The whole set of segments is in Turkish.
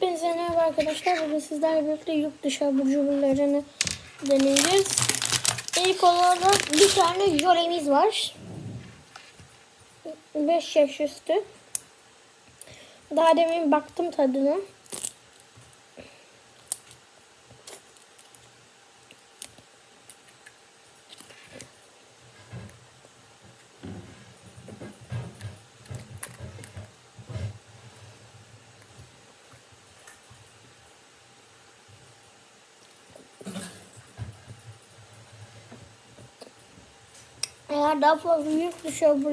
Hepinize merhaba arkadaşlar. Bugün sizlerle birlikte yurt dışı abur cuburlarını deneyeceğiz. İlk olarak bir tane jölemiz var. 5 yaş üstü. Daha demin baktım tadına. Eğer daha fazla yurt dışı abur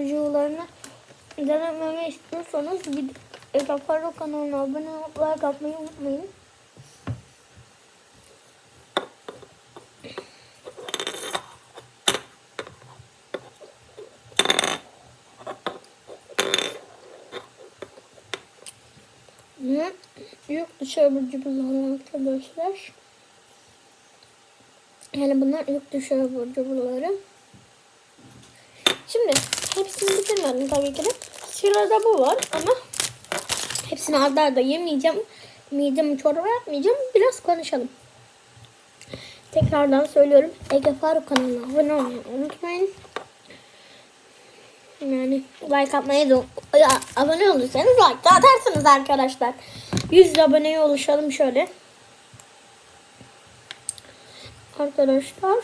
denememi istiyorsanız Eka Faro kanalına abone olup like atmayı unutmayın. Ve yurt dışı abur cuburları arkadaşlar. Yani bunlar yurt dışı abur. Hepsini bitirmedim tabii ki de. Sırada bu var ama hepsini arda arda yemeyeceğim. Midemi çorba yapmayacağım. Biraz konuşalım. Tekrardan söylüyorum. Ege Faruk kanalına abone olmayı unutmayın. Yani like atmayı da ya, abone olursanız like atarsınız arkadaşlar. 100 aboneye ulaşalım şöyle. Arkadaşlar.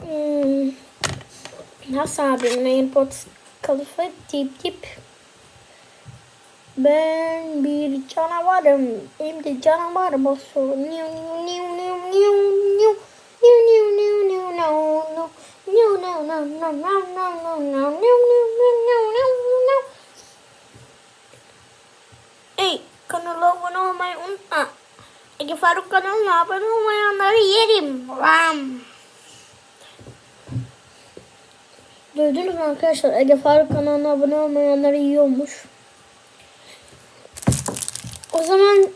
Hmm. Nasıl abim airport kılıfı tip tip. Ben bir canavarım. Hem de canavar bosu. Niu niu niu niu niu niu. Niu niu niu no no. Niu no no no no no no no. Niu niu niu niu niu niu. Hey kanala abone olmayı unutma. Ege Faruk kanalına abone olmayanları yerim. Ram. Duydunuz mu arkadaşlar? Ege Faruk kanalına abone olmayanları yiyormuş. O zaman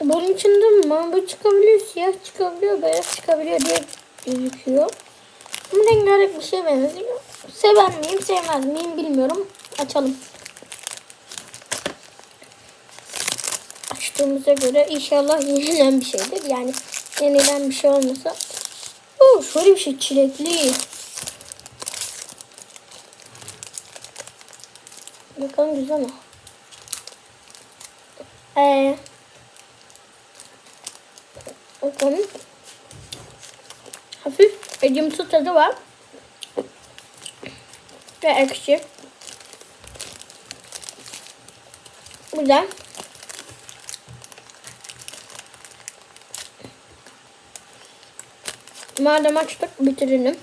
bunun içinde mavi çıkabiliyor, siyah çıkabiliyor, beyaz çıkabiliyor diye gözüküyor. Ama rengarenk bir şey benziyor. Sever miyim, sevmez miyim bilmiyorum. Açalım. Açtığımıza göre inşallah yenilen bir şeydir. Yani yenilen bir şey olmasa. Oo, şöyle bir şey çilekli. Bakalım güzel mi? Ee, bakalım. Hafif acımsı tadı var. Ve ekşi. Güzel. Madem açtık bitirelim.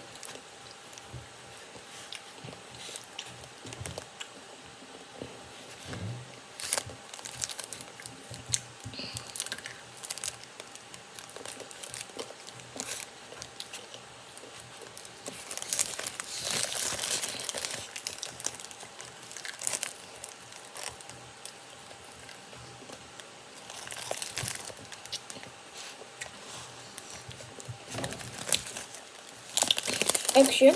Ekşi.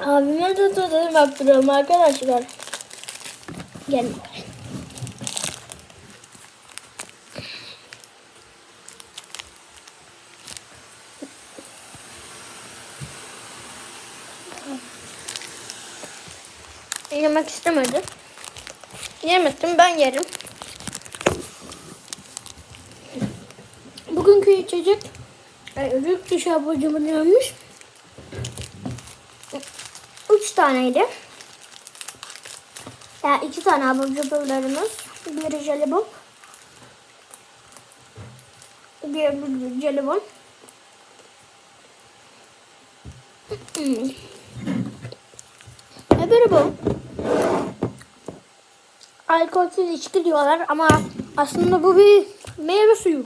Abime de tadım yaptırıyorum arkadaşlar. Gelin Yemek istemedi. Yemedim ben yerim. Bugünkü içecek Rük dışı abucumu dönmüş. Üç taneydi. Yani iki tane abur cuburlarımız. Biri jelibon. Diğer jelibon. Hmm. Öbürü bu. Alkolsüz içki diyorlar ama aslında bu bir meyve suyu.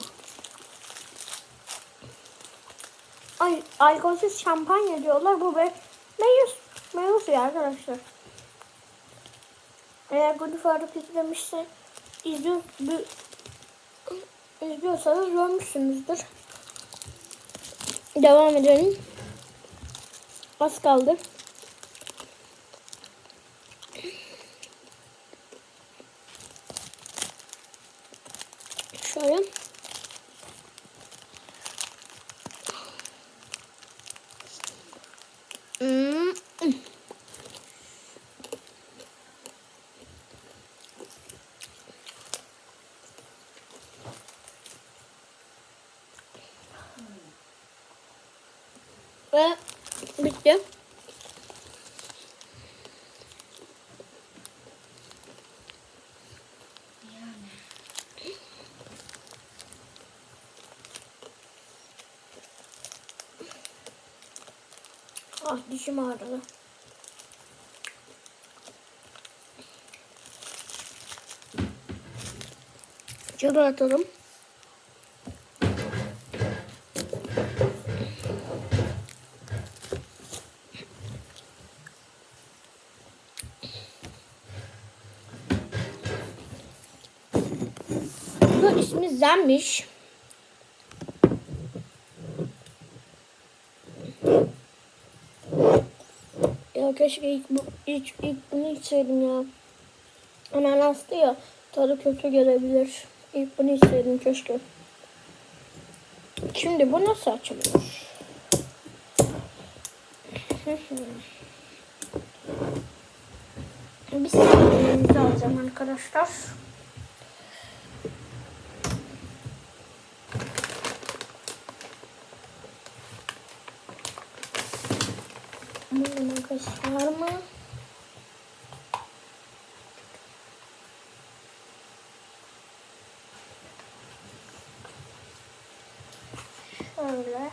Ay, alkolsüz şampanya diyorlar. Bu bir meyve, meyve suyu arkadaşlar. Eğer Gudu Faruk izlemişse izliyor, izliyorsanız görmüşsünüzdür. Devam edelim. Az kaldı. Şöyle. Hmm. Ve bitti. Ah dişim ağrıdı. Çöpe atalım. Zenmiş. Ya keşke ilk, bu, ilk, ilk bunu içseydim ya. Ananaslı ya. Tadı kötü gelebilir. İlk bunu içseydim keşke. Şimdi bu nasıl açılıyor? Saniyenizi alacağım arkadaşlar. Var mı? Şöyle.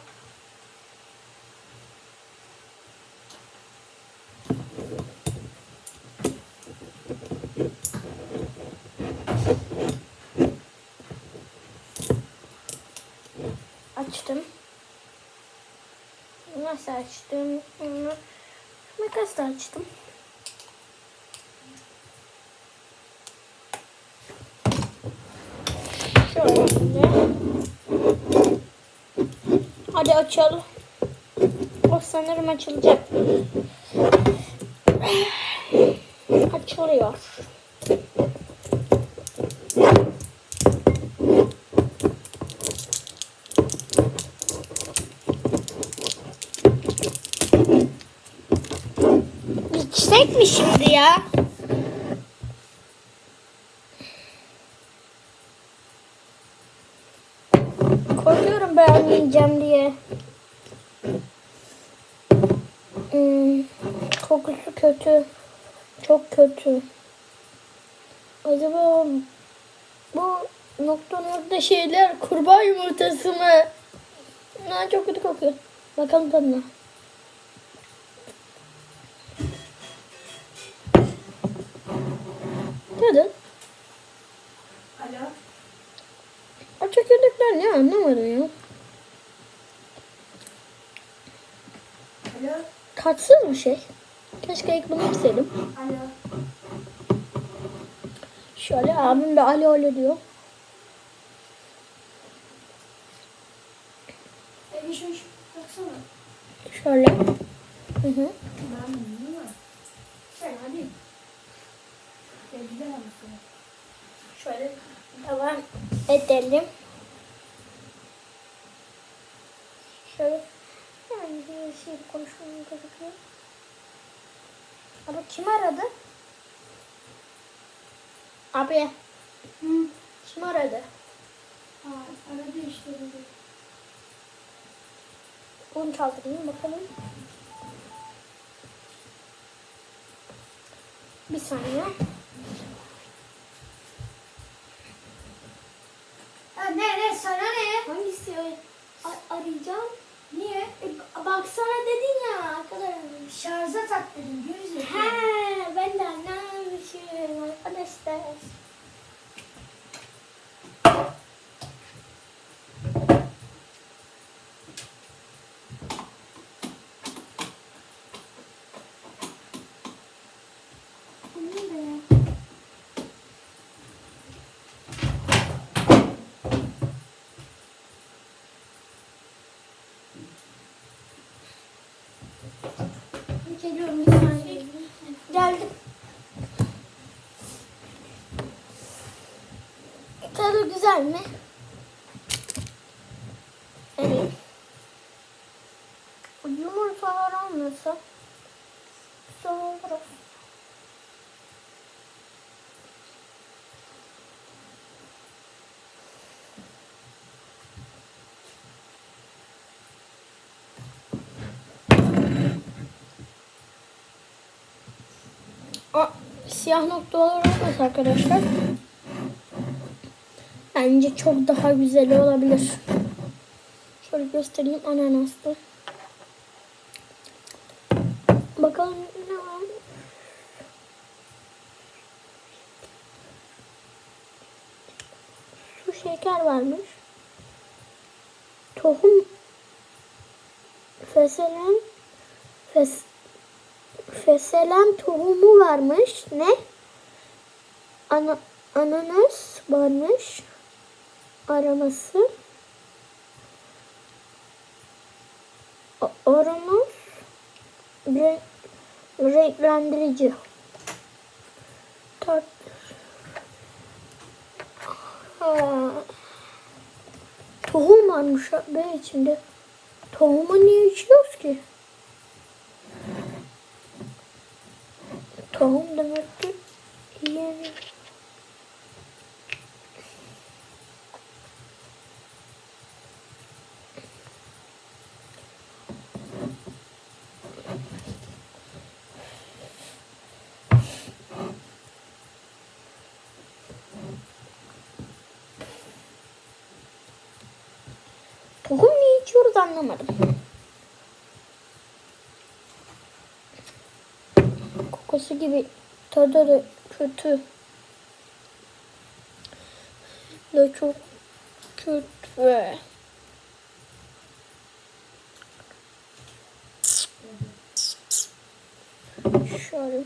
Açtım. Nasıl açtım? Makasla açtım. Şöyle. Hadi açalım. O sanırım açılacak. Açılıyor. İçsek mi şimdi ya? Korkuyorum beğenmeyeceğim diye. Hmm, kokusu kötü. Çok kötü. Acaba bu nokta nokta şeyler kurbağa yumurtası mı? Ha, çok kötü kokuyor. Bakalım tadına. Tadı. Alo. O çekirdekler ne anlamadım ya. Alo. Tatsız bir şey. Keşke ilk bunu içseydim. Alo. Şöyle abim de alo alo diyor. E bir şey. Şöyle. Hı hı. Ben mi? Sen hadi. Şöyle devam edelim. Şöyle yani bir şey konuşmam gerekiyor. Abi kim aradı? Abi Hı. kim aradı? Ha, aradı işte dedi. Onu çaldırayım bakalım. Bir saniye. Ha, ne ne sana ne? Hangisi A- arayacağım? Niye? E, baksana dedin ya arkadaşlar. Şarja tak dedim. Gözü. He, ben de anlamışım arkadaşlar. Bu ne be? Geliyorum bir saniye. Geldim. Tadı güzel mi? Evet. Yumurtalar olmasa sonra O siyah noktalar olmaz arkadaşlar. Bence çok daha güzel olabilir. Şöyle göstereyim ananaslı. Bakalım ne var. Su şeker varmış. Tohum feselen fes, feselen tohumu varmış. Ne? Ana, ananas varmış. Araması. Oranus re, renklendirici. Tat. Ha. Tohum varmış be içinde. Tohumu niye içiyoruz ki? Tohum demek ki yeni. Tohum niye içiyoruz anlamadım. Kokusu gibi tadı da kötü. Da çok kötü. Şöyle.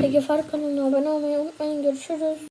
Peki Fark kanalına abone olmayı unutmayın. Görüşürüz.